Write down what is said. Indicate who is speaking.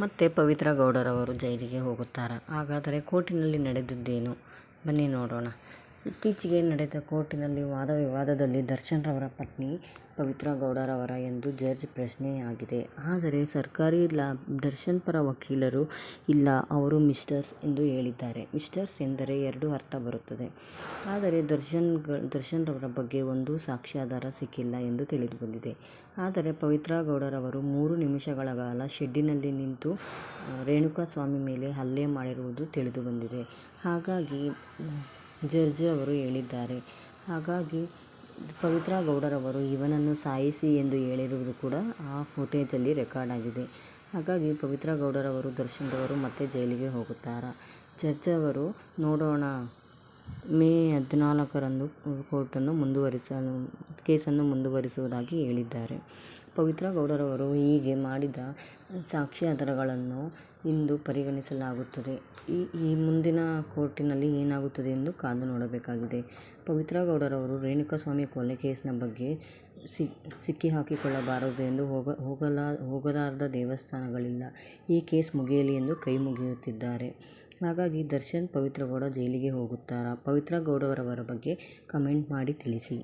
Speaker 1: ಮತ್ತೆ ಪವಿತ್ರ ಗೌಡರವರು ಜೈಲಿಗೆ ಹೋಗುತ್ತಾರೆ. ಹಾಗಾದರೆ ಕೋರ್ಟಿನಲ್ಲಿ ನಡೆದಿದ್ದೇನು? ಬನ್ನಿ ನೋಡೋಣ. ಇತ್ತೀಚೆಗೆ ನಡೆದ ಕೋರ್ಟಿನಲ್ಲಿ ವಾದ ವಿವಾದದಲ್ಲಿ ದರ್ಶನ್ ರವರ ಪತ್ನಿ ಪವಿತ್ರ ಗೌಡರವರ ಎಂದು ಜಡ್ಜ್ ಪ್ರಶ್ನೆಯಾಗಿದೆ. ಆದರೆ ಸರ್ಕಾರಿ ದರ್ಶನ್ ಪರ ವಕೀಲರು ಇಲ್ಲ, ಅವರು ಮಿಸ್ಟರ್ಸ್ ಎಂದು ಹೇಳಿದ್ದಾರೆ. ಮಿಸ್ಟರ್ಸ್ ಎಂದರೆ ಎರಡು ಅರ್ಥ ಬರುತ್ತದೆ. ಆದರೆ ದರ್ಶನ್ ದರ್ಶನ್ ರವರ ಬಗ್ಗೆ ಒಂದು ಸಾಕ್ಷ್ಯಾಧಾರ ಸಿಕ್ಕಿಲ್ಲ ಎಂದು ತಿಳಿದುಬಂದಿದೆ. ಆದರೆ ಪವಿತ್ರ ಗೌಡರವರು ಮೂರು ನಿಮಿಷಗಳ ಕಾಲ ಶೆಡ್ಡಿನಲ್ಲಿ ನಿಂತು ರೇಣುಕಾಸ್ವಾಮಿ ಮೇಲೆ ಹಲ್ಲೆ ಮಾಡಿರುವುದು ತಿಳಿದುಬಂದಿದೆ. ಹಾಗಾಗಿ ಜಡ್ಜ್ ಅವರು ಹೇಳಿದ್ದಾರೆ. ಹಾಗಾಗಿ ಪವಿತ್ರ ಗೌಡರವರು ಇವನನ್ನು ಸಾಯಿಸಿ ಎಂದು ಹೇಳಿರುವುದು ಕೂಡ ಆ ಫುಟೇಜಲ್ಲಿ ರೆಕಾರ್ಡ್ ಆಗಿದೆ. ಹಾಗಾಗಿ ಪವಿತ್ರ ಗೌಡರವರು ದರ್ಶನ್ ರವರು ಮತ್ತೆ ಜೈಲಿಗೆ ಹೋಗುತ್ತಾರಾ? ಜಡ್ಜ್ ಅವರು ನೋಡೋಣ. ಮೇ ಹದಿನಾಲ್ಕರಂದು ಕೋರ್ಟನ್ನು ಮುಂದುವರಿಸಲು, ಕೇಸನ್ನು ಮುಂದುವರಿಸುವುದಾಗಿ ಹೇಳಿದ್ದಾರೆ. ಪವಿತ್ರ ಗೌಡರವರು ಹೀಗೆ ಮಾಡಿದ ಸಾಕ್ಷ್ಯಾಧಾರಗಳನ್ನು ಇಂದು ಪರಿಗಣಿಸಲಾಗುತ್ತದೆ. ಈ ಈ ಮುಂದಿನ ಕೋರ್ಟಿನಲ್ಲಿ ಏನಾಗುತ್ತದೆ ಎಂದು ಕಾದು ನೋಡಬೇಕಾಗಿದೆ. ಪವಿತ್ರ ಗೌಡರವರು ರೇಣುಕಾಸ್ವಾಮಿ ಕೊಲೆ ಕೇಸ್ನ ಬಗ್ಗೆ ಸಿಕ್ಕಿಹಾಕಿಕೊಳ್ಳಬಾರದು ಎಂದು ಹೋಗ, ಹೋಗಲಾ, ಹೋಗಲಾರದ ದೇವಸ್ಥಾನಗಳಿಲ್ಲ. ಈ ಕೇಸ್ ಮುಗಿಯಲಿ ಎಂದು ಕೈ ಮುಗಿಯುತ್ತಿದ್ದಾರೆ. ಹಾಗಾಗಿ ದರ್ಶನ್ ಪವಿತ್ರ ಗೌಡ ಜೈಲಿಗೆ ಹೋಗುತ್ತಾರಾ? ಪವಿತ್ರ ಗೌಡರವರ ಬಗ್ಗೆ ಕಮೆಂಟ್ ಮಾಡಿ ತಿಳಿಸಿ.